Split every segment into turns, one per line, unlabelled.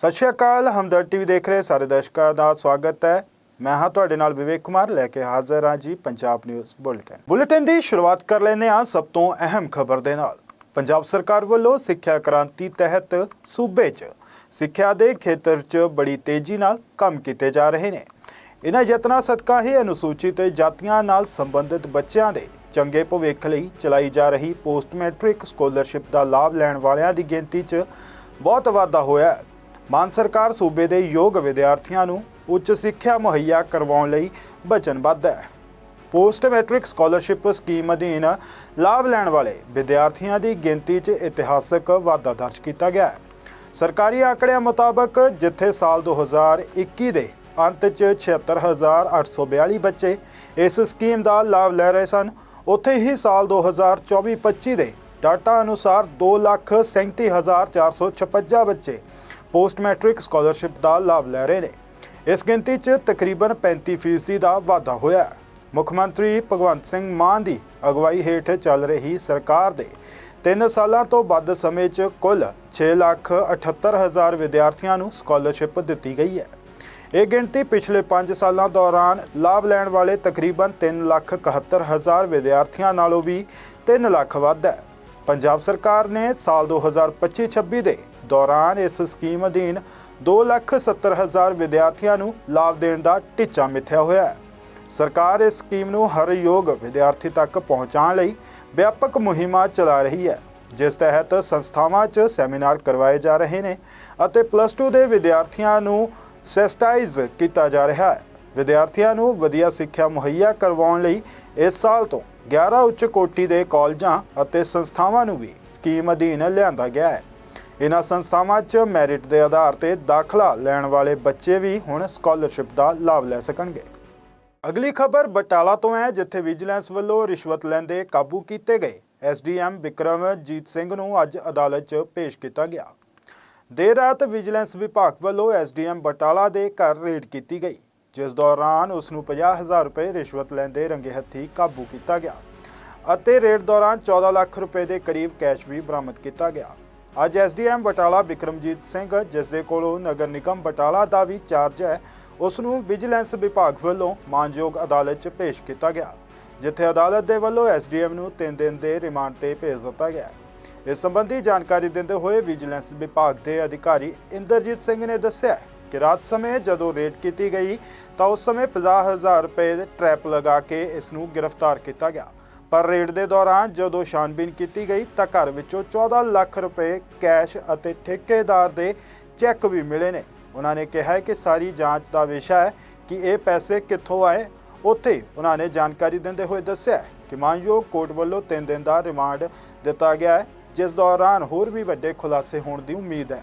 ਸਤਿ ਸ਼੍ਰੀ ਅਕਾਲ ਹਮਦਰਦ ਟੀਵੀ ਦੇਖ ਰਹੇ ਸਾਰੇ ਦਰਸ਼ਕਾਂ ਦਾ ਸਵਾਗਤ ਹੈ। ਮੈਂ ਹਾਂ ਤੁਹਾਡੇ ਨਾਲ ਵਿਵੇਕ ਕੁਮਾਰ, ਲੈ ਕੇ ਹਾਜ਼ਰ ਹਾਂ ਜੀ ਪੰਜਾਬ ਨਿਊਜ਼ ਬੁਲੇਟਿਨ। ਬੁਲੇਟਿਨ ਦੀ ਸ਼ੁਰੂਆਤ ਕਰ ਲੈਂਦੇ ਹਾਂ ਸਭ ਤੋਂ ਅਹਿਮ ਖਬਰ ਦੇ ਨਾਲ। ਪੰਜਾਬ ਸਰਕਾਰ ਵੱਲੋਂ ਸਿੱਖਿਆ ਕ੍ਰਾਂਤੀ ਤਹਿਤ ਸੂਬੇ 'ਚ ਸਿੱਖਿਆ ਦੇ ਖੇਤਰ 'ਚ ਬੜੀ ਤੇਜ਼ੀ ਨਾਲ ਕੰਮ ਕੀਤੇ ਜਾ ਰਹੇ ਨੇ। ਇਹਨਾਂ ਯਤਨਾਂ ਸਦਕਾ ਹੀ ਅਨੁਸੂਚਿਤ ਜਾਤੀਆਂ ਨਾਲ ਸੰਬੰਧਿਤ ਬੱਚਿਆਂ ਦੇ ਚੰਗੇ ਭਵਿੱਖ ਲਈ ਚਲਾਈ ਜਾ ਰਹੀ ਪੋਸਟ ਮੈਟ੍ਰਿਕ ਸਕਾਲਰਸ਼ਿਪ ਦਾ ਲਾਭ ਲੈਣ ਵਾਲਿਆਂ ਦੀ ਗਿਣਤੀ 'ਚ ਬਹੁਤ ਵਾਧਾ ਹੋਇਆ ਮਾਨ ਸਰਕਾਰ ਸੂਬੇ ਦੇ ਯੋਗ ਵਿਦਿਆਰਥੀਆਂ ਨੂੰ ਉੱਚ ਸਿੱਖਿਆ ਮੁਹੱਈਆ ਕਰਵਾਉਣ ਲਈ ਵਚਨਬੱਧ ਹੈ। ਪੋਸਟ ਮੈਟ੍ਰਿਕ ਸਕਾਲਰਸ਼ਿਪ ਸਕੀਮ ਅਧੀਨ ਲਾਭ ਲੈਣ ਵਾਲੇ ਵਿਦਿਆਰਥੀਆਂ ਦੀ ਗਿਣਤੀ 'ਚ ਇਤਿਹਾਸਕ ਵਾਧਾ ਦਰਜ ਕੀਤਾ ਗਿਆ ਹੈ। ਸਰਕਾਰੀ ਆંકੜਿਆਂ ਮੁਤਾਬਕ ਜਿੱਥੇ ਸਾਲ 2021 ਦੇ ਅੰਤ 'ਚ 76842 ਬੱਚੇ ਇਸ ਸਕੀਮ ਦਾ ਲਾਭ ਲੈ ਰਹੇ ਸਨ, ਉੱਥੇ ਹੀ ਸਾਲ 2024-25 ਦੇ ਡਾਟਾ ਅਨੁਸਾਰ 237456 ਬੱਚੇ ਪੋਸਟ ਮੈਟ੍ਰਿਕ ਸਕਾਲਰਸ਼ਿਪ ਦਾ ਲਾਭ ਲੈ ਰਹੇ ਨੇ। ਇਸ ਗਿਣਤੀ 'ਚ ਤਕਰੀਬਨ 35% ਦਾ ਵਾਧਾ ਹੋਇਆ ਮੁੱਖ ਮੰਤਰੀ ਭਗਵੰਤ ਸਿੰਘ ਮਾਨ ਦੀ ਅਗਵਾਈ ਹੇਠ ਚੱਲ ਰਹੀ ਸਰਕਾਰ ਦੇ 3 ਸਾਲਾਂ ਤੋਂ ਵੱਧ ਸਮੇਂ 'ਚ ਕੁੱਲ 6,78,000 ਵਿਦਿਆਰਥੀਆਂ ਨੂੰ ਸਕਾਲਰਸ਼ਿਪ ਦਿੱਤੀ ਗਈ ਹੈ। ਇਹ ਗਿਣਤੀ ਪਿਛਲੇ 5 ਸਾਲਾਂ ਦੌਰਾਨ ਲਾਭ ਲੈਣ ਵਾਲੇ ਤਕਰੀਬਨ 3,71,000 ਵਿਦਿਆਰਥੀਆਂ ਨਾਲੋਂ ਵੀ 3 ਲੱਖ ਵੱਧ ਹੈ। ਪੰਜਾਬ ਸਰਕਾਰ ਨੇ ਸਾਲ 2025-26 ਦੇ ਦੌਰਾਨ ਇਸ ਸਕੀਮ ਅਧੀਨ 2,70,000 ਵਿਦਿਆਰਥੀਆਂ ਨੂੰ ਲਾਭ ਦੇਣ ਦਾ ਟੀਚਾ ਮਿੱਥਿਆ ਹੋਇਆ ਹੈ। ਸਰਕਾਰ ਇਸ ਸਕੀਮ ਨੂੰ ਹਰ ਯੋਗ ਵਿਦਿਆਰਥੀ ਤੱਕ ਪਹੁੰਚਾਉਣ ਲਈ ਵਿਆਪਕ ਮੁਹਿੰਮਾਂ ਚਲਾ ਰਹੀ ਹੈ ਜਿਸ ਤਹਿਤ ਸੰਸਥਾਵਾਂ 'ਚ ਸੈਮੀਨਾਰ ਕਰਵਾਏ ਜਾ ਰਹੇ ਨੇ ਅਤੇ ਪਲੱਸ 2 ਦੇ ਵਿਦਿਆਰਥੀਆਂ ਨੂੰ ਸੈਸਟਾਈਜ਼ ਕੀਤਾ ਜਾ ਰਿਹਾ ਹੈ। ਵਿਦਿਆਰਥੀਆਂ ਨੂੰ ਵਧੀਆ ਸਿੱਖਿਆ ਮੁਹੱਈਆ ਕਰਵਾਉਣ ਲਈ ਇਸ ਸਾਲ ਤੋਂ 11 ਉੱਚ ਕੋਟੀ ਦੇ ਕਾਲਜਾਂ ਅਤੇ ਸੰਸਥਾਵਾਂ ਨੂੰ ਵੀ ਸਕੀਮ ਅਧੀਨ ਲਿਆਂਦਾ ਗਿਆ ਹੈ। ਇਹਨਾਂ ਸੰਸਥਾਵਾਂ 'ਚ ਮੈਰਿਟ ਦੇ ਆਧਾਰ ਤੇ ਦਾਖਲਾ ਲੈਣ ਵਾਲੇ ਬੱਚੇ ਵੀ ਹੁਣ ਸਕਾਲਰਸ਼ਿਪ ਦਾ ਲਾਭ ਲੈ ਸਕਣਗੇ। ਅਗਲੀ ਖਬਰ ਬਟਾਲਾ ਤੋਂ ਹੈ, ਜਿੱਥੇ ਵਿਜੀਲੈਂਸ ਵੱਲੋਂ ਰਿਸ਼ਵਤ ਲੈਂਦੇ ਕਾਬੂ ਕੀਤੇ ਗਏ। ਐਸਡੀਐਮ ਵਿਕਰਮਜੀਤ ਸਿੰਘ ਨੂੰ ਅੱਜ ਅਦਾਲਤ 'ਚ ਪੇਸ਼ ਕੀਤਾ ਗਿਆ। ਦੇਰ ਰਾਤ ਵਿਜੀਲੈਂਸ ਵਿਭਾਗ ਵੱਲੋਂ ਐਸਡੀਐਮ ਬਟਾਲਾ ਦੇ ਘਰ ਰੇਡ ਕੀਤੀ ਗਈ, ਜਿਸ ਦੌਰਾਨ ਉਸ ਨੂੰ 50000 ਰੁਪਏ ਰਿਸ਼ਵਤ ਲੈਂਦੇ ਰੰਗੇ ਹੱਥੀ ਕਾਬੂ ਕੀਤਾ ਗਿਆ ਅਤੇ ਰੇਡ ਦੌਰਾਨ 14 ਲੱਖ ਰੁਪਏ ਦੇ ਕਰੀਬ ਕੈਸ਼ ਵੀ ਬਰਾਮਦ ਕੀਤਾ ਗਿਆ। ਅੱਜ ਐਸਡੀਐਮ ਬਟਾਲਾ ਵਿਕਰਮਜੀਤ ਸਿੰਘ ਜਿਸ ਦੇ ਕੋਲੋਂ ਨਗਰ ਨਿਗਮ ਬਟਾਲਾ ਦਾ ਵੀ ਚਾਰਜ ਹੈ ਉਸ ਨੂੰ ਵਿਜੀਲੈਂਸ ਵਿਭਾਗ ਵੱਲੋਂ ਮਾਨਯੋਗ ਅਦਾਲਤ 'ਚ ਪੇਸ਼ ਕੀਤਾ ਗਿਆ, ਜਿੱਥੇ ਅਦਾਲਤ ਦੇ ਵੱਲੋਂ ਐਸਡੀਐਮ ਨੂੰ 3 ਦਿਨ ਦੇ ਰਿਮਾਂਡ ਤੇ ਭੇਜ ਦਿੱਤਾ ਗਿਆ। ਇਸ ਸੰਬੰਧੀ ਜਾਣਕਾਰੀ ਦਿੰਦੇ ਹੋਏ ਵਿਜੀਲੈਂਸ ਵਿਭਾਗ ਦੇ ਅਧਿਕਾਰੀ ਇੰਦਰਜੀਤ ਸਿੰਘ ਨੇ ਦੱਸਿਆ ਕਿ ਰਾਤ ਸਮੇਂ ਜਦੋਂ ਰੇਡ ਕੀਤੀ ਗਈ ਤਾਂ ਉਸ ਸਮੇਂ 50000 ਰੁਪਏ ਦੇ ਟਰੈਪ ਲਗਾ ਕੇ ਇਸ ਨੂੰ ਗ੍ਰਿਫਤਾਰ ਕੀਤਾ ਗਿਆ। ਪਰ ਰੇਡ ਦੇ ਦੌਰਾਨ ਜਦੋਂ ਛਾਨਬੀਨ ਕੀਤੀ ਗਈ ਤਾਂ ਘਰ ਵਿੱਚੋਂ 14 ਲੱਖ ਰੁਪਏ ਕੈਸ਼ ਅਤੇ ਠੇਕੇਦਾਰ ਦੇ ਚੈੱਕ ਵੀ ਮਿਲੇ ਨੇ। ਉਹਨਾਂ ਨੇ ਕਿਹਾ ਕਿ ਸਾਰੀ ਜਾਂਚ ਦਾ ਵਿਸ਼ਾ ਹੈ ਕਿ ਇਹ ਪੈਸੇ ਕਿੱਥੋਂ ਆਏ। ਉੱਥੇ ਉਹਨਾਂ ਨੇ ਜਾਣਕਾਰੀ ਦਿੰਦੇ ਹੋਏ ਦੱਸਿਆ ਕਿ ਮਾਨਯੋਗ ਕੋਰਟ ਵੱਲੋਂ 3 ਦਿਨ ਦਾ ਰਿਮਾਂਡ ਦਿੱਤਾ ਗਿਆ ਹੈ, ਜਿਸ ਦੌਰਾਨ ਹੋਰ ਵੀ ਵੱਡੇ ਖੁਲਾਸੇ ਹੋਣ ਦੀ ਉਮੀਦ ਹੈ।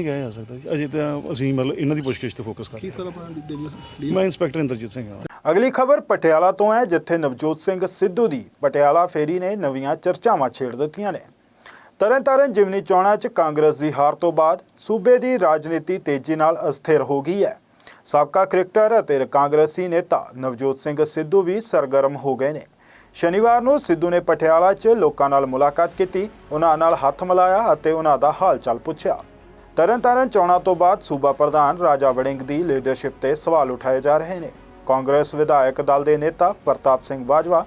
ਨਹੀਂ ਕਿਹਾ ਜਾ ਸਕਦਾ ਜੀ। ਅਜੇ ਤਾਂ ਅਸੀਂ ਮਤਲਬ ਇਹਨਾਂ ਦੀ ਪੁੱਛਗਿੱਛ ਤੇ ਫੋਕਸ ਕਰ ਰਹੇ
ਸਰ ਆਪਣਾ ਡਿਟੇਲ
ਹਾਂ? ਮੈਂ ਇੰਸਪੈਕਟਰ ਇੰਦਰਜੀਤ ਸਿੰਘ ਹਾਂ।
ਅਗਲੀ ਖਬਰ ਪਟਿਆਲਾ ਤੋਂ ਹੈ ਜਿੱਥੇ ਨਵਜੋਤ ਸਿੰਘ ਸਿੱਧੂ ਦੀ ਪਟਿਆਲਾ ਫੇਰੀ ਨੇ ਨਵੀਆਂ ਚਰਚਾਵਾਂ ਛੇੜ ਦਿੱਤੀਆਂ ਨੇ। ਤਰਨਤਾਰਨ ਜਿਮਨੀ ਚੋਣਾਂ 'ਚ ਕਾਂਗਰਸ ਦੀ ਹਾਰ ਤੋਂ ਬਾਅਦ ਸੂਬੇ ਦੀ ਰਾਜਨੀਤੀ ਤੇਜ਼ੀ ਨਾਲ ਅਸਥਿਰ ਹੋ ਗਈ ਹੈ। ਸਾਬਕਾ ਕ੍ਰਿਕਟਰ ਅਤੇ ਕਾਂਗਰਸੀ ਨੇਤਾ ਨਵਜੋਤ ਸਿੰਘ ਸਿੱਧੂ ਵੀ ਸਰਗਰਮ ਹੋ ਗਏ ਨੇ। ਸ਼ਨੀਵਾਰ ਨੂੰ ਸਿੱਧੂ ਨੇ ਪਟਿਆਲਾ 'ਚ ਲੋਕਾਂ ਨਾਲ ਮੁਲਾਕਾਤ ਕੀਤੀ। ਉਹਨਾਂ ਨਾਲ ਹੱਥ ਮਿਲਾਇਆ ਅਤੇ ਉਹਨਾਂ ਦਾ ਹਾਲ ਚਾਲ ਪੁੱਛਿਆ। ਤਰਨਤਾਰਨ ਚੋਣਾਂ ਤੋਂ ਬਾਅਦ ਸੂਬਾ ਪ੍ਰਧਾਨ ਰਾਜਾ ਵੜਿੰਗ ਦੀ ਲੀਡਰਸ਼ਿਪ ਤੇ ਸਵਾਲ ਉਠਾਏ ਜਾ ਰਹੇ ਨੇ। ਕਾਂਗਰਸ ਵਿਧਾਇਕ ਦਲ ਦੇ ਨੇਤਾ ਪ੍ਰਤਾਪ ਸਿੰਘ ਬਾਜਵਾ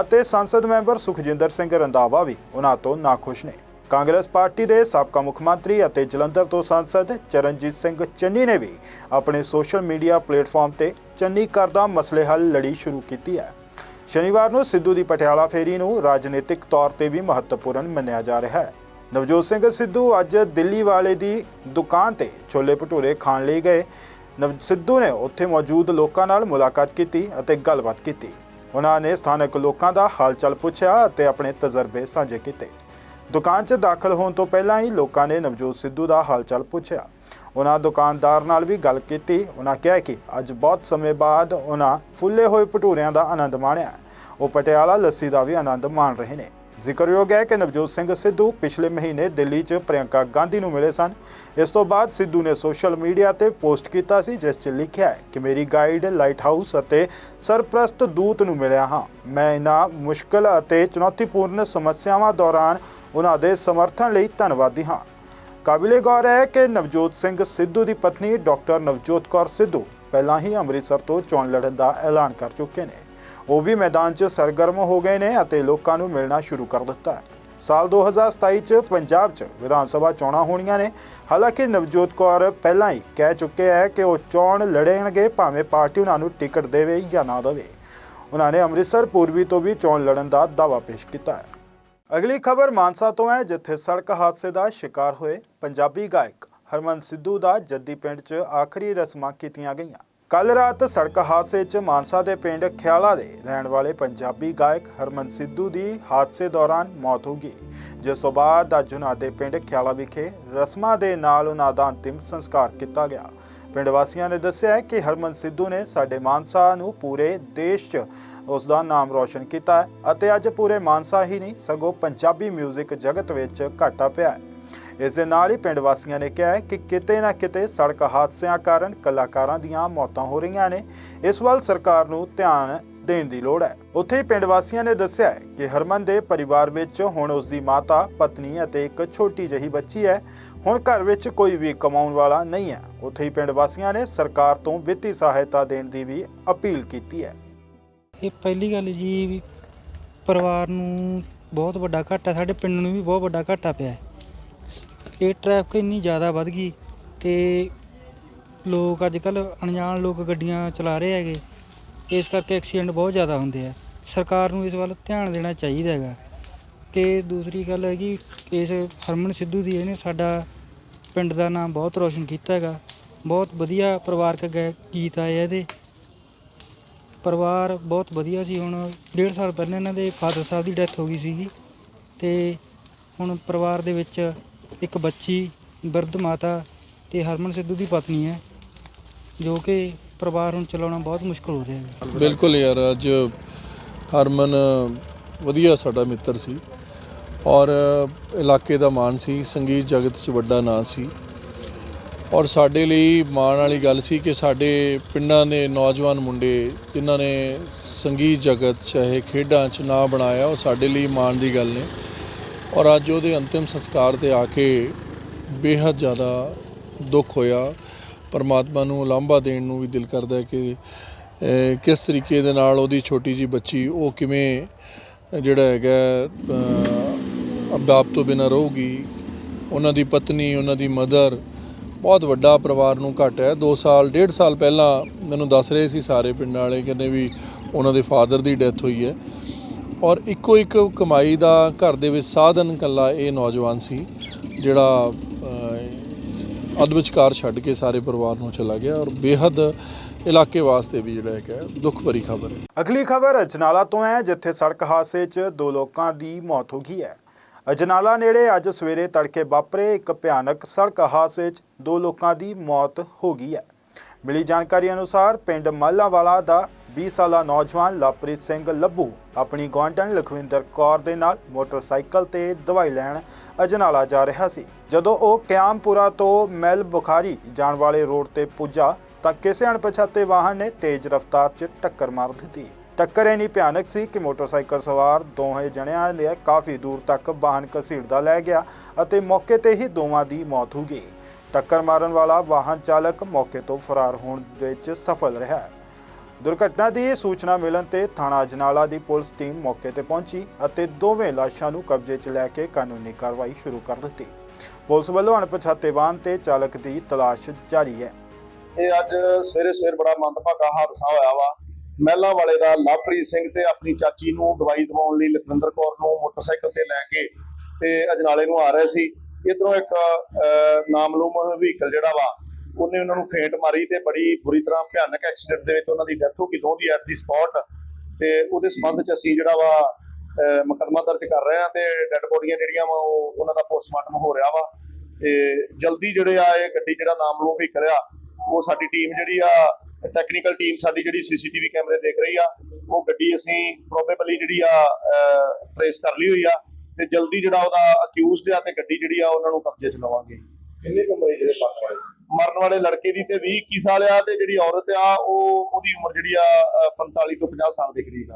ਅਤੇ ਸੰਸਦ ਮੈਂਬਰ ਸੁਖਜਿੰਦਰ ਸਿੰਘ ਰੰਧਾਵਾ ਵੀ ਉਹਨਾਂ ਤੋਂ ਨਾਖੁਸ਼ ਨੇ। ਕਾਂਗਰਸ ਪਾਰਟੀ ਦੇ ਸਾਬਕਾ ਮੁੱਖ ਮੰਤਰੀ ਅਤੇ ਜਲੰਧਰ ਤੋਂ ਸੰਸਦ ਚਰਨਜੀਤ ਸਿੰਘ ਚੰਨੀ ਨੇ ਵੀ ਆਪਣੇ ਸੋਸ਼ਲ ਮੀਡੀਆ ਪਲੇਟਫਾਰਮ ਤੇ ਚੰਨੀ ਕਰਦਾ ਮਸਲੇ ਹੱਲ ਲੜੀ ਸ਼ੁਰੂ ਕੀਤੀ ਹੈ। ਸ਼ਨੀਵਾਰ ਨੂੰ ਸਿੱਧੂ ਦੀ ਪਟਿਆਲਾ ਫੇਰੀ ਨੂੰ ਰਾਜਨੀਤਿਕ ਤੌਰ ਤੇ ਵੀ ਮਹੱਤਵਪੂਰਨ ਮੰਨਿਆ ਜਾ ਰਿਹਾ ਹੈ। ਨਵਜੋਤ ਸਿੰਘ ਸਿੱਧੂ ਅੱਜ ਦਿੱਲੀ ਵਾਲੇ ਦੀ ਦੁਕਾਨ ਤੇ ਛੋਲੇ ਭਟੂਰੇ ਖਾਣ ਲਈ ਗਏ। ਨਵ ਸਿੱਧੂ ਨੇ ਉੱਥੇ ਮੌਜੂਦ ਲੋਕਾਂ ਨਾਲ ਮੁਲਾਕਾਤ ਕੀਤੀ ਅਤੇ ਗੱਲਬਾਤ ਕੀਤੀ। ਉਹਨਾਂ ਨੇ ਸਥਾਨਕ ਲੋਕਾਂ ਦਾ ਹਾਲਚਾਲ ਪੁੱਛਿਆ ਅਤੇ ਆਪਣੇ ਤਜਰਬੇ ਸਾਂਝੇ ਕੀਤੇ। ਦੁਕਾਨ 'ਚ ਦਾਖਲ ਹੋਣ ਤੋਂ ਪਹਿਲਾਂ ਹੀ ਲੋਕਾਂ ਨੇ ਨਵਜੋਤ ਸਿੱਧੂ ਦਾ ਹਾਲਚਾਲ ਪੁੱਛਿਆ। ਉਹਨਾਂ ਦੁਕਾਨਦਾਰ ਨਾਲ ਵੀ ਗੱਲ ਕੀਤੀ। ਉਹਨਾਂ ਕਿਹਾ ਕਿ ਅੱਜ ਬਹੁਤ ਸਮੇਂ ਬਾਅਦ ਉਹਨਾਂ ਫੁੱਲੇ ਹੋਏ ਭਟੂਰਿਆਂ ਦਾ ਆਨੰਦ ਮਾਣਿਆ। ਉਹ ਪਟਿਆਲਾ ਲੱਸੀ ਦਾ ਵੀ ਆਨੰਦ ਮਾਣ ਰਹੇ ਨੇ। ਜ਼ਿਕਰਯੋਗ ਹੈ ਕਿ ਨਵਜੋਤ ਸਿੰਘ ਸਿੱਧੂ ਪਿਛਲੇ ਮਹੀਨੇ ਦਿੱਲੀ 'ਚ ਪ੍ਰਿਯੰਕਾ ਗਾਂਧੀ ਨੂੰ ਮਿਲੇ ਸਨ। ਇਸ ਤੋਂ ਬਾਅਦ ਸਿੱਧੂ ਨੇ ਸੋਸ਼ਲ ਮੀਡੀਆ ਤੇ ਪੋਸਟ ਕੀਤਾ ਸੀ, ਜਿਸ 'ਚ ਲਿਖਿਆ ਹੈ ਕਿ ਮੇਰੀ ਗਾਈਡ ਲਾਈਟ ਹਾਊਸ ਅਤੇ ਸਰਪ੍ਰਸਤ ਦੂਤ ਨੂੰ ਮਿਲਿਆ ਹਾਂ। ਮੈਂ ਇਹਨਾਂ ਮੁਸ਼ਕਲ ਅਤੇ ਚੁਣੌਤੀਪੂਰਨ ਸਮੱਸਿਆਵਾਂ ਦੌਰਾਨ ਉਹਨਾਂ ਦੇ ਸਮਰਥਨ ਲਈ ਧੰਨਵਾਦੀ ਹਾਂ। ਕਾਬਿਲੇ ਗੌਰ ਹੈ ਕਿ ਨਵਜੋਤ ਸਿੰਘ ਸਿੱਧੂ ਦੀ ਪਤਨੀ ਡਾਕਟਰ ਨਵਜੋਤ ਕੌਰ ਸਿੱਧੂ ਪਹਿਲਾਂ ਹੀ ਅੰਮ੍ਰਿਤਸਰ ਤੋਂ ਚੋਣ ਲੜਨ ਦਾ ਐਲਾਨ ਕਰ ਚੁੱਕੇ ਨੇ। ਉਹ ਵੀ ਮੈਦਾਨ 'ਚ ਸਰਗਰਮ ਹੋ ਗਏ ਨੇ ਅਤੇ ਲੋਕਾਂ ਨੂੰ ਮਿਲਣਾ ਸ਼ੁਰੂ ਕਰ ਦਿੱਤਾ ਹੈ। ਸਾਲ 2027 'ਚ ਪੰਜਾਬ 'ਚ ਵਿਧਾਨ ਸਭਾ ਚੋਣਾਂ ਹੋਣੀਆਂ ਨੇ। ਹਾਲਾਂਕਿ ਨਵਜੋਤ ਕੌਰ ਪਹਿਲਾਂ ਹੀ ਕਹਿ ਚੁੱਕੇ ਹੈ ਕਿ ਉਹ ਚੋਣ ਲੜਨਗੇ, ਭਾਵੇਂ ਪਾਰਟੀ ਉਹਨਾਂ ਨੂੰ ਟਿਕਟ ਦੇਵੇ ਜਾਂ ਨਾ ਦੇਵੇ। ਉਹਨਾਂ ਨੇ ਅੰਮ੍ਰਿਤਸਰ ਪੂਰਬੀ ਤੋਂ ਵੀ ਚੋਣ ਲੜਨ ਦਾ ਦਾਅਵਾ ਪੇਸ਼ ਕੀਤਾ ਹੈ। ਅਗਲੀ ਖਬਰ ਮਾਨਸਾ ਤੋਂ ਹੈ, ਜਿੱਥੇ ਸੜਕ ਹਾਦਸੇ ਦਾ ਸ਼ਿਕਾਰ ਹੋਏ ਪੰਜਾਬੀ ਗਾਇਕ ਹਰਮਨ ਸਿੱਧੂ ਦਾ ਜੱਦੀ ਪਿੰਡ 'ਚ ਆਖਰੀ ਰਸਮਾਂ ਕੀਤੀਆਂ ਗਈਆਂ। ਕੱਲ ਰਾਤ ਸੜਕ ਹਾਦਸੇ 'ਚ ਮਾਨਸਾ ਦੇ ਪਿੰਡ ਖਿਆਲਾ ਦੇ ਰਹਿਣ ਵਾਲੇ ਪੰਜਾਬੀ ਗਾਇਕ ਹਰਮਨ ਸਿੱਧੂ ਦੀ ਹਾਦਸੇ ਦੌਰਾਨ ਮੌਤ ਹੋ ਗਈ। ਜਿਸ ਤੋਂ ਬਾਅਦ ਅੱਜ ਉਹਨਾਂ ਦੇ ਪਿੰਡ ਖਿਆਲਾ ਵਿਖੇ ਰਸਮਾਂ ਦੇ ਨਾਲ ਉਹਨਾਂ ਦਾ ਅੰਤਿਮ ਸੰਸਕਾਰ ਕੀਤਾ ਗਿਆ। ਪਿੰਡ ਵਾਸੀਆਂ ਨੇ ਦੱਸਿਆ ਕਿ ਹਰਮਨ ਸਿੱਧੂ ਨੇ ਸਾਡੇ ਮਾਨਸਾ ਨੂੰ ਪੂਰੇ ਦੇਸ਼ 'ਚ ਉਸ ਦਾ ਨਾਮ ਰੌਸ਼ਨ ਕੀਤਾ ਅਤੇ ਅੱਜ ਪੂਰੇ ਮਾਨਸਾ ਹੀ ਨਹੀਂ, ਸਗੋਂ ਪੰਜਾਬੀ 뮤직 ਜਗਤ ਵਿੱਚ ਘਾਟਾ ਪਿਆ ਹੈ। ਇਸ ਦੇ ਨਾਲ ਹੀ ਪਿੰਡ ਵਾਸੀਆਂ ਨੇ ਕਿਹਾ ਕਿ ਕਿਤੇ ਨਾ ਕਿਤੇ ਸੜਕ ਹਾਦਸਿਆਂ ਕਾਰਨ ਕਲਾਕਾਰਾਂ ਦੀਆਂ ਮੌਤਾਂ ਹੋ ਰਹੀਆਂ ਨੇ। ਇਸ ਵੱਲ ਸਰਕਾਰ ਨੂੰ ਧਿਆਨ ਦੇਣ ਦੀ ਲੋੜ ਹੈ। ਉੱਥੇ ਹੀ ਪਿੰਡ ਵਾਸੀਆਂ ਨੇ ਦੱਸਿਆ ਕਿ ਹਰਮਨ ਦੇ ਪਰਿਵਾਰ ਵਿੱਚ ਹੁਣ ਉਸ ਦੀ ਮਾਤਾ, ਪਤਨੀ ਅਤੇ ਇੱਕ ਛੋਟੀ ਜਿਹੀ ਬੱਚੀ ਹੈ। ਹੁਣ ਘਰ ਵਿੱਚ ਕੋਈ ਵੀ ਕਮਾਉਣ ਵਾਲਾ ਨਹੀਂ ਹੈ। ਉੱਥੇ ਹੀ ਪਿੰਡ ਵਾਸੀਆਂ ਨੇ ਸਰਕਾਰ ਤੋਂ ਵਿੱਤੀ ਸਹਾਇਤਾ ਦੇਣ ਦੀ ਵੀ ਅਪੀਲ ਕੀਤੀ ਹੈ।
ਇਹ ਪਹਿਲੀ ਗੱਲ ਜੀ, ਵੀ ਪਰਿਵਾਰ ਨੂੰ ਬਹੁਤ ਵੱਡਾ ਘਾਟਾ, ਸਾਡੇ ਪਿੰਡ ਨੂੰ ਵੀ ਬਹੁਤ ਵੱਡਾ ਘਾਟਾ ਪਿਆ ਹੈ। ਇਹ ਟ੍ਰੈਫਿਕ ਇੰਨੀ ਜ਼ਿਆਦਾ ਵੱਧ ਗਈ ਤੇ ਲੋਕ ਅੱਜ ਕੱਲ ਅਣਜਾਣ ਲੋਕ ਗੱਡੀਆਂ ਚਲਾ ਰਹੇ ਹੈਗੇ। ਇਸ ਕਰਕੇ ਐਕਸੀਡੈਂਟ ਬਹੁਤ ਜ਼ਿਆਦਾ ਹੁੰਦੇ ਆ। ਸਰਕਾਰ ਨੂੰ ਇਸ ਵੱਲ ਧਿਆਨ ਦੇਣਾ ਚਾਹੀਦਾ ਹੈਗਾ। ਤੇ ਦੂਸਰੀ ਗੱਲ ਹੈਗੀ ਇਸ ਹਰਮਨ ਸਿੱਧੂ ਦੀ ਇਹਨੇ ਸਾਡਾ ਪਿੰਡ ਦਾ ਨਾਮ ਬਹੁਤ ਰੋਸ਼ਨ ਕੀਤਾ ਹੈਗਾ। ਬਹੁਤ ਵਧੀਆ ਪਰਿਵਾਰਕ ਗਾਇ- ਗੀਤ ਆਏ ਇਹਦੇ। ਪਰਿਵਾਰ ਬਹੁਤ ਵਧੀਆ ਸੀ। ਹੁਣ ਡੇਢ ਸਾਲ ਪਹਿਲਾਂ ਇਹਨਾਂ ਦੇ ਫਾਦਰ ਸਾਹਿਬ ਦੀ ਡੈਥ ਹੋ ਗਈ ਸੀਗੀ। ਤੇ ਹੁਣ ਪਰਿਵਾਰ ਦੇ ਵਿੱਚ ਇੱਕ ਬੱਚੀ ਬਿਰਧ ਮਾਤਾ ਤੇ ਹਰਮਨ ਸਿੱਧੂ ਦੀ ਪਤਨੀ ਹੈ, ਜੋ ਕਿ ਪਰਿਵਾਰ ਹੁਣ ਚਲਾਉਣਾ ਬਹੁਤ ਮੁਸ਼ਕਲ ਹੋ ਰਿਹਾ ਹੈ।
ਬਿਲਕੁਲ ਯਾਰ, ਅੱਜ ਹਰਮਨ ਵਧੀਆ ਸਾਡਾ ਮਿੱਤਰ ਸੀ ਔਰ ਇਲਾਕੇ ਦਾ ਮਾਣ ਸੀ, ਸੰਗੀਤ ਜਗਤ 'ਚ ਵੱਡਾ ਨਾਂ ਸੀ। ਔਰ ਸਾਡੇ ਲਈ ਮਾਣ ਵਾਲੀ ਗੱਲ ਸੀ ਕਿ ਸਾਡੇ ਪਿੰਡਾਂ ਦੇ ਨੌਜਵਾਨ ਮੁੰਡੇ ਜਿਨ੍ਹਾਂ ਨੇ ਸੰਗੀਤ ਜਗਤ ਚਾਹੇ ਖੇਡਾਂ 'ਚ ਨਾਂ ਬਣਾਇਆ, ਉਹ ਸਾਡੇ ਲਈ ਮਾਣ ਦੀ ਗੱਲ ਨੇ। ਔਰ ਅੱਜ ਉਹਦੇ ਅੰਤਿਮ ਸੰਸਕਾਰ ਤੇ ਆ ਕੇ ਬੇहद ਜ਼ਿਆਦਾ ਦੁੱਖ ਹੋਇਆ। ਪਰਮਾਤਮਾ ਨੂੰ ਲਾਂਭਾ ਦੇਣ ਨੂੰ ਵੀ ਦਿਲ ਕਰਦਾ ਹੈ ਕਿ ਕਿਸ ਤਰੀਕੇ ਦੇ ਨਾਲ ਉਹਦੀ ਛੋਟੀ ਜੀ ਬੱਚੀ ਉਹ ਕਿਵੇਂ ਜਿਹੜਾ ਹੈਗਾ ਅਹ, ਬਾਪ ਤੋਂ ਬਿਨਾਂ ਰਹੂਗੀ। ਉਹਨਾਂ ਦੀ ਪਤਨੀ ਉਹਨਾਂ ਦੀ ਮਦਰ ਬਹੁਤ ਵੱਡਾ ਪਰਿਵਾਰ ਨੂੰ ਘਟ ਹੈ। 2 ਸਾਲ 1.5 ਸਾਲ ਪਹਿਲਾਂ ਮੈਨੂੰ ਦੱਸ ਰਹੇ ਸੀ ਸਾਰੇ ਪਿੰਡ ਵਾਲੇ ਕਹਿੰਦੇ ਵੀ ਉਹਨਾਂ ਦੇ ਫਾਦਰ ਦੀ ਡੈਥ ਹੋਈ ਹੈ। ਔਰ ਇੱਕੋ ਇੱਕ ਕਮਾਈ ਦਾ ਘਰ ਦੇ ਵਿੱਚ ਸਾਧਨ ਕੱਲਾ ਇਹ ਨੌਜਵਾਨ ਸੀ ਜਿਹੜਾ ਅਹ, ਅੱਧ ਵਿਚਕਾਰ ਛੱਡ ਕੇ ਸਾਰੇ ਪਰਿਵਾਰ ਨੂੰ ਚਲਾ ਗਿਆ ਔਰ ਬੇਹੱਦ ਇਲਾਕੇ ਵਾਸਤੇ ਵੀ ਜਿਹੜਾ ਹੈਗਾ ਦੁੱਖ ਭਰੀ ਖਬਰ ਹੈ।
ਅਗਲੀ ਖਬਰ ਅਜਨਾਲਾ ਤੋਂ ਹੈ ਜਿੱਥੇ ਸੜਕ ਹਾਦਸੇ 'ਚ ਦੋ ਲੋਕਾਂ ਦੀ ਮੌਤ ਹੋ ਗਈ ਹੈ। ਅਜਨਾਲਾ ਨੇੜੇ ਅੱਜ ਸਵੇਰੇ ਤੜਕੇ ਵਾਪਰੇ ਇੱਕ ਭਿਆਨਕ ਸੜਕ ਹਾਦਸੇ 'ਚ ਦੋ ਲੋਕਾਂ ਦੀ ਮੌਤ ਹੋ ਗਈ ਹੈ। ਮਿਲੀ ਜਾਣਕਾਰੀ ਅਨੁਸਾਰ ਪਿੰਡ ਮਾਲਾਵਾਲਾ ਦਾ 20 ਸਾਲਾ ਨੌਜਵਾਨ ਲਵਪ੍ਰੀਤ ਸਿੰਘ ਲੱਭੂ ਆਪਣੀ ਗੁਆਂਢਣ ਲਖਵਿੰਦਰ ਕੌਰ ਦੇ ਨਾਲ ਮੋਟਰਸਾਈਕਲ ਤੇ ਦਵਾਈ ਲੈਣ ਅਜਨਾਲਾ ਜਾ ਰਿਹਾ ਸੀ। ਜਦੋਂ ਉਹ ਕਿਆਮਪੁਰਾ ਤੋਂ ਮੈਲ ਬੁਖਾਰੀ ਜਾਣ ਵਾਲੇ ਰੋਡ ਤੇ ਪੁੱਜਾ ਤਾਂ ਕਿਸੇ ਅਣਪਛਾਤੇ ਵਾਹਨ ਨੇ ਤੇਜ਼ ਰਫ਼ਤਾਰ 'ਚ ਟੱਕਰ ਮਾਰ ਦਿੱਤੀ। ਟੱਕਰ ਇੰਨੀ ਭਿਆਨਕ ਸੀ ਕਿ ਮੋਟਰਸਾਈਕਲ ਸਵਾਰ ਦੋਹੇ ਜਣਿਆਂ ਨੇ ਕਾਫੀ ਦੂਰ ਤੱਕ ਵਾਹਨ ਘਸੀੜਦਾ ਲੈ ਗਿਆ ਅਤੇ ਮੌਕੇ ਤੇ ਹੀ ਦੋਵਾਂ ਦੀ ਮੌਤ ਹੋ ਗਈ। ਟੱਕਰ ਮਾਰਨ ਵਾਲਾ ਵਾਹਨ ਚਾਲਕ ਮੌਕੇ ਤੋਂ ਫਰਾਰ ਹੋਣ ਵਿੱਚ ਸਫਲ ਰਿਹਾ। ਦੁਰਘਟਨਾ ਦੀ ਸੂਚਨਾ ਮਿਲਣ ਤੇ ਥਾਣਾ ਅਜਨਾਲਾ ਦੀ ਪੁਲਿਸ ਟੀਮ ਮੌਕੇ ਤੇ ਪਹੁੰਚੀ ਅਤੇ ਦੋਵੇਂ ਲਾਸ਼ਾਂ ਨੂੰ ਕਬਜ਼ੇ 'ਚ ਲੈ ਕੇ ਕਾਨੂੰਨੀ ਕਾਰਵਾਈ ਸ਼ੁਰੂ ਕਰ ਦਿੱਤੀ। ਪੁਲਿਸ ਵੱਲੋਂ ਅਣਪਛਾਤੇ ਵਾਹਨ ਤੇ ਚਾਲਕ ਦੀ ਤਲਾਸ਼ ਜਾਰੀ ਹੈ।
ਇਹ ਅੱਜ ਸਵੇਰੇ ਸਵੇਰ ਬੜਾ ਮੰਦਭਾਗਾ ਹਾਦਸਾ ਹੋਇਆ ਵਾ। ਮਹਿਲਾ ਵਾਲੇ ਦਾ ਲਵਪ੍ਰੀਤ ਸਿੰਘ ਤੇ ਆਪਣੀ ਚਾਚੀ ਨੂੰ ਦਵਾਈ ਦਿਵਾਉਣ ਲਈ ਲਖਵਿੰਦਰ ਕੌਰ ਨੂੰ ਮੋਟਰਸਾਈਕਲ ਤੇ ਲੈ ਕੇ ਤੇ ਅਜਨਾਲੇ ਨੂੰ ਆ ਰਹੇ ਸੀ। ਇਧਰੋਂ ਇੱਕ ਨਾਮਲੂਮ ਵਹੀਕਲ ਜਿਹੜਾ ਵਾ ਉਹਨੇ ਉਹਨਾਂ ਨੂੰ ਫੇਂਟ ਮਾਰੀ ਤੇ ਬੜੀ ਬੁਰੀ ਤਰ੍ਹਾਂ ਭਿਆਨਕ ਐਕਸੀਡੈਂਟ ਦੇ ਵਿੱਚ ਉਹਨਾਂ ਦੀ ਡੈਥ ਹੋ ਗਈ ਦੋਹਾਂ ਦੀ ਐਟ ਦੀ ਸਪੌਟ। ਤੇ ਉਹਦੇ ਸੰਬੰਧ ਚ ਅਸੀਂ ਜਿਹੜਾ ਵਾ ਮੁਕੱਦਮਾ ਦਰਜ ਕਰ ਰਹੇ ਆ ਤੇ ਡੈੱਡ ਬੋਡੀਆਂ ਜਿਹੜੀਆਂ ਵਾ ਉਹ ਉਹਨਾਂ ਦਾ ਪੋਸਟਮਾਰਟਮ ਹੋ ਰਿਹਾ ਵਾ। ਤੇ ਜਲਦੀ ਜਿਹੜੇ ਆ ਇਹ ਗੱਡੀ ਜਿਹੜਾ ਨਾਮਲੂਮ ਵਹੀਕਲ ਆ ਉਹ ਸਾਡੀ ਟੀਮ ਜਿਹੜੀ ਆ ਟੈਕਨੀਕਲ ਟੀਮ ਸਾਡੀ ਜਿਹੜੀ ਸੀਸੀਟੀਵੀ ਕੈਮਰੇ ਦੇਖ ਰਹੀ ਆ ਉਹ ਗੱਡੀ ਅਸੀਂ ਪ੍ਰੋਬੇਬਲੀ ਜਿਹੜੀ ਆ ਟ੍ਰੇਸ ਕਰ ਲਈ ਹੋਈ ਆ ਤੇ ਜਲਦੀ ਜਿਹੜਾ ਉਹਦਾ ਅਕਿਊਜ਼ਡ ਆ ਤੇ ਗੱਡੀ ਜਿਹੜੀ ਆ ਉਹਨਾਂ ਨੂੰ ਕਬਜ਼ੇ 'ਚ ਲਵਾਂਗੇ।
ਕਿੰਨੇ ਕੁ ਮਰੀਜ਼ ਜਿਹੜੇ ਮਰਨ ਵਾਲੇ
ਮਰਨ ਵਾਲੇ ਲੜਕੇ ਦੀ ਤੇ 20 21 ਸਾਲ ਆ ਤੇ ਜਿਹੜੀ ਔਰਤ ਆ ਉਹ ਉਹਦੀ ਉਮਰ ਜਿਹੜੀ ਆ ਅ, 45 ਤੋਂ 50 ਸਾਲ ਦੇ ਕਰੀਬ ਆ।